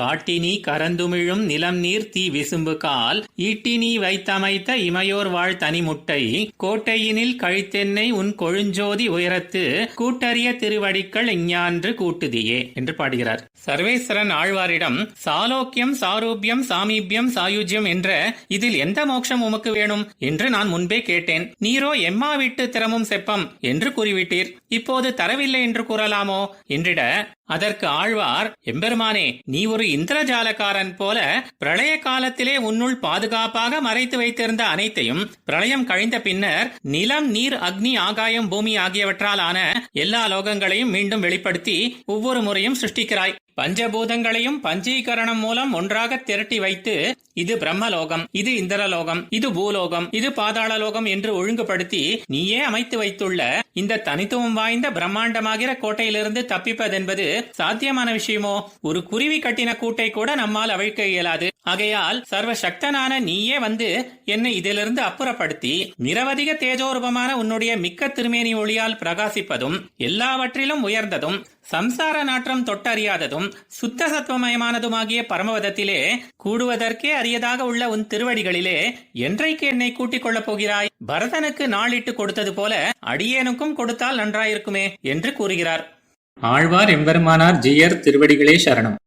காட்டினி கரந்துமிழும் நிலம் நீர் தீ விசும்பு கால் ஈட்டினி வைத்தமைத்த இமையோர் வாழ் தனிமுட்டை கோட்டையினில் கழித்தென்னை உன் கொழுஞ்சோதி உயரத்து கூட்டறிய திருவடிக்கள் இஞ்ஞான்று கூட்டுதியே என்று பாடுகிறார். சர்வேஸ்வரன் ஆழ்வாரிடம் சாலோக்கியம் சாரூபியம் சாமீபியம் சாயுஜ்யம் என்ற இதில் எந்த மோட்சம் உமக்கு வேணும் என்று நான் முன்பே கேட்டேன். நீரோ எம்மா விட்டு திறமும் செப்பம் என்று கூறிவிட்டீர். இப்போது தரவில்லை என்று கூறலாமோ? என்றிட அதற்கு ஆழ்வார் எம்பெருமானே நீ ஒரு இந்திரஜாலக்காரன் போல பிரளய காலத்திலே உன்னுள் பாதுகாப்பாக மறைத்து வைத்திருந்த அனைத்தையும் பிரளயம் கழிந்த பின்னர் நிலம் நீர் அக்னி ஆகாயம் பூமி ஆகியவற்றால் ஆன எல்லா லோகங்களையும் மீண்டும் வெளிப்படுத்தி ஒவ்வொரு முறையும் சிருஷ்டிக்கிறாய். பஞ்சபூதங்களையும் பஞ்சீகரணம் மூலம் ஒன்றாக திரட்டி வைத்து இது பிரம்மலோகம் இது இந்திரலோகம் இது பூலோகம் இது பாதாளலோகம் என்று ஒழுங்குபடுத்தி நீயே அமைத்து வைத்துள்ள இந்த தனித்துவம் வாய்ந்த பிரம்மாண்டமாகிற கோட்டையிலிருந்து தப்பிப்பதென்பது சாத்தியமான விஷயமோ? ஒரு குருவி கட்டின கூட்டை கூட நம்மால் அவிழ்க்க இயலாது. ஆகையால் சர்வ சக்தனான நீயே வந்து என்னை இதிலிருந்து அப்புறப்படுத்தி நிரவதிக தேஜோரூபமான உன்னுடைய மிக்க திருமேனி ஒளியால் பிரகாசிப்பதும் எல்லாவற்றிலும் உயர்ந்ததும் சம்சார நாற்றம் தொட்டறியாததும் சுத்த சத்துவமயமானதுமாகிய பரமபதத்திலே கூடுவதற்கே அரியதாக உள்ள உன் திருவடிகளிலே என்றைக்கு என்னை கூட்டிக் கொள்ளப் போகிறாய்? பரதனுக்கு நாளிட்டு கொடுத்தது போல அடியேனுக்கும் கொடுத்தால் நன்றாயிருக்குமே என்று கூறுகிறார். ஆழ்வார் எம்பெருமானார் ஜியர் திருவடிகளே சரணம்.